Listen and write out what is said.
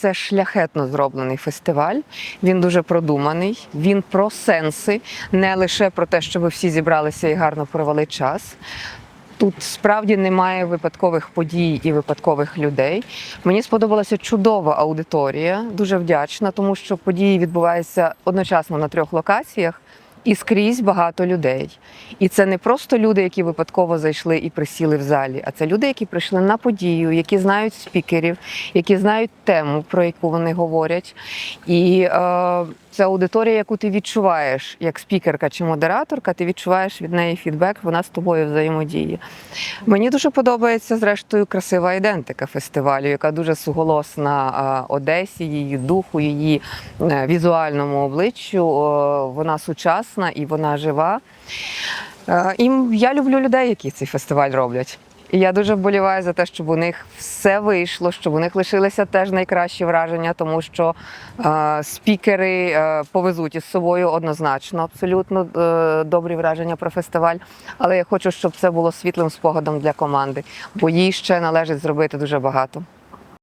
Це шляхетно зроблений фестиваль. Він дуже продуманий. Він про сенси, не лише про те, що ви всі зібралися і гарно провели час. Тут справді немає випадкових подій і випадкових людей. Мені сподобалася чудова аудиторія, дуже вдячна, тому що події відбуваються одночасно на трьох локаціях. І скрізь багато людей. І це не просто люди, які випадково зайшли і присіли в залі, а це люди, які прийшли на подію, які знають спікерів, які знають тему, про яку вони говорять. І е, це аудиторія, яку ти відчуваєш як спікерка чи модераторка, ти відчуваєш від неї фідбек, вона з тобою взаємодіє. Мені дуже подобається, зрештою, красива ідентика фестивалю, яка дуже суголосна Одесі, її духу, її е, візуальному обличчю. Вона сучасна і вона жива. Е, І я люблю людей, які цей фестиваль роблять. І я дуже вболіваю за те, щоб у них все вийшло, щоб у них лишилися теж найкращі враження, тому що е, спікери е, повезуть із собою однозначно абсолютно е, добрі враження про фестиваль. Але я хочу, щоб це було світлим спогадом для команди, бо їй ще належить зробити дуже багато.